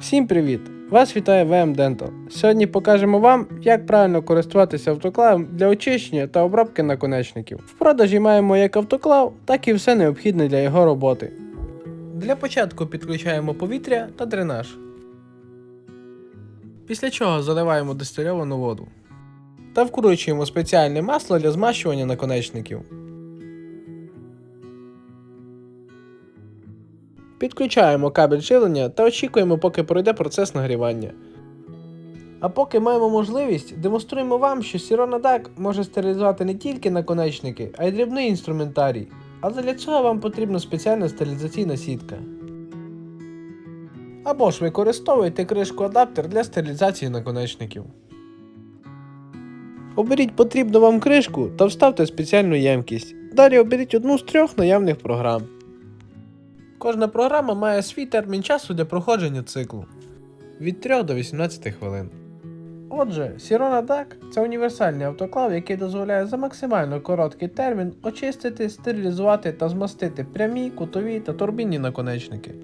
Всім привіт! Вас вітає VM Dental. Сьогодні покажемо вам, як правильно користуватися автоклавом для очищення та обробки наконечників. В продажі маємо як автоклав, так і все необхідне для його роботи. Для початку підключаємо повітря та дренаж. Після чого заливаємо дистильовану воду. Та вкручуємо спеціальне масло для змащування наконечників. Підключаємо кабель живлення та очікуємо, поки пройде процес нагрівання. А поки маємо можливість, демонструємо вам, що Sirona DAC може стерилізувати не тільки наконечники, а й дрібний інструментарій. Але для цього вам потрібна спеціальна стерилізаційна сітка. Або ж використовуйте кришку адаптер для стерилізації наконечників. Оберіть потрібну вам кришку та вставте спеціальну ємкість. Далі оберіть одну з трьох наявних програм. Кожна програма має свій термін часу для проходження циклу від 3 до 18 хвилин. Отже, Sirona DAC – це універсальний автоклав, який дозволяє за максимально короткий термін очистити, стерилізувати та змастити прямі, кутові та турбінні наконечники.